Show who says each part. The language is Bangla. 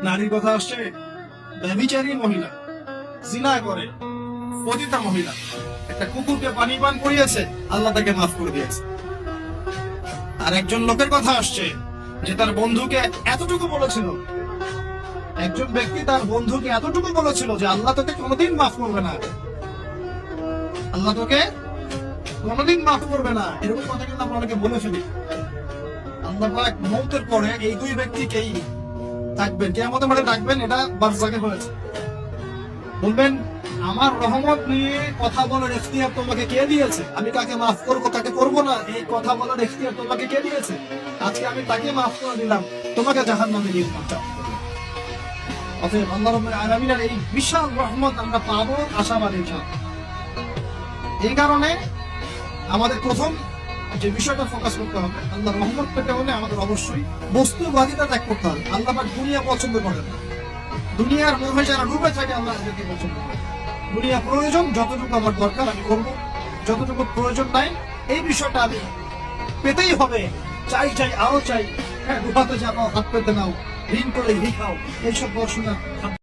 Speaker 1: এক নারীর কথা আসছে। ব্যভিচারী মহিলা, জিনা করে, পতিতা মহিলা। একটা কুকুরকে পানি পান করিয়েছে, আল্লাহ তাকে মাফ করে দিয়েছে। আর একজন লোকের কথা আসছে, যে তার বন্ধুকে এতটুকু বলেছিল, একজন ব্যক্তি তার বন্ধুকে এতটুকু বলেছিল যে আল্লাহ তোকে কোনোদিন মাফ করবে না। আল্লাহ তোকে কোনোদিন মাফ করবে না। এরকম কথা কিন্তু আমরা অনেকে বলে ফেলি। আল্লাহ পাক মৌতের পরে এই দুই ব্যক্তিকেই থাকবেন কে আমাদের মাঠে ডাকবেন, এটা বারজাকে হয়েছে। বলবেন, আমার রহমত নিয়ে কথা বলার এখতিয়ার তোমাকে কে দিয়েছে? আমি কাকে মাফ করব, কাকে করব না? এই কথা বলার এখতিয়ার তোমাকে কে দিয়েছে? আজকে আমি তাকে মাফ করে দিলাম, তোমাকে জাহান নামে নিয়ে। অতএব আল্লাহ রব্বুল আলামিনের এই বিশাল রহমত আমরা পাবো আশাবাদী এই কারণে আমাদের প্রথম যে বিষয়টা ফোকাস করতে হবে আল্লাহ রহমত পেতে হলে আমাদের অবশ্যই বস্তুবাদিতা ত্যাগ করতে হবে। আল্লাহ পাক দুনিয়া পছন্দ করেন। না। দুনিয়ার মোহে যারা ডুবে থাকে, আল্লাহ তাদেরকে পছন্দ করে দুনিয়া প্রয়োজন, যতটুকু আমার দরকার আমি করব। যতটুকু প্রয়োজন নাই, এই বিষয়টা আমি পেতেই হবে। চাই চাই, আরও চাই। হ্যাঁ ডুবাতে যাব হাত পেতে নাও, ঋণ করে লিখাও এইসব পড়াশোনা